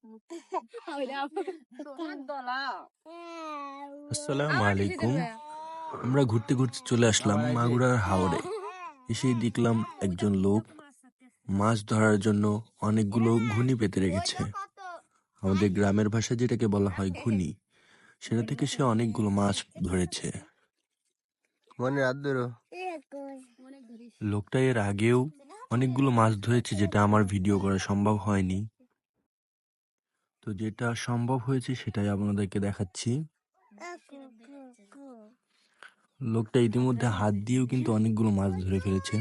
আসসালামু আলাইকুম। আমরা ঘুরতে ঘুরতে চলে আসলাম মাগুরার হাওড়ে এসেই দেখলাম একজন লোক মাছ ধরার জন্য অনেকগুলো ঘুনি পেতে রেখেছে। আমাদের গ্রামের ভাষায় যেটাকে বলা হয় ঘুনি সেটা থেকে সে অনেকগুলো মাছ ধরেছে। মনে রাত ধরো। লোকটা এর আগেও অনেকগুলো মাছ ধরেছে যেটা আমার ভিডিও করা সম্ভব হয়নি। তো যেটা সম্ভব হয়েছে সেটাই আপনাদেরকে দেখাচ্ছি। লোকটা ইতিমধ্যে হাত দিয়েও কিন্তু অনেকগুলো মাছ ধরে ফেলেছে।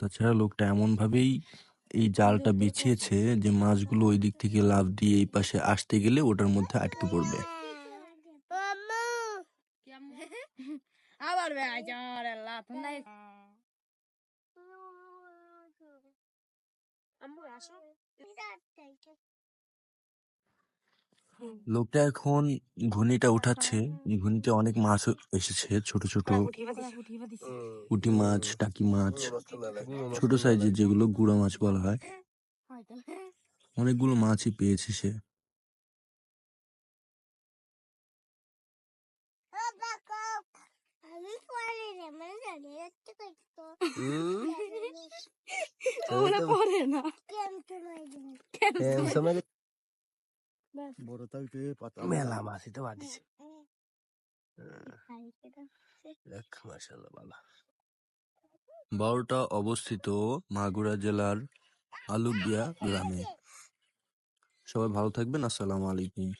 তাছাড়া লোকটা এমন ভাবেই এই জালটা বিছিয়েছে যে মাছগুলো ওই দিক থেকে লাফ দিয়ে এই পাশে আসতে গেলে ওটার মধ্যে আটকে পড়বে। আবার লোকটা এখন ঘুনিটা উঠাচ্ছে। এই ঘুনিতে অনেক মাছ এসেছে ছোট ছোট। পুঁটি মাছ টাকি মাছ ছোট সাইজের যেগুলো গুড়া মাছ বলা হয়। অনেকগুলো মাছই পেয়েছে সে। ওরা পড়ে না। মেলা তো বারোটা অবস্থিত মাগুরা জেলার আলুবিয়া গ্রামে। সবাই ভালো থাকবেন আসসালামু আলাইকুম।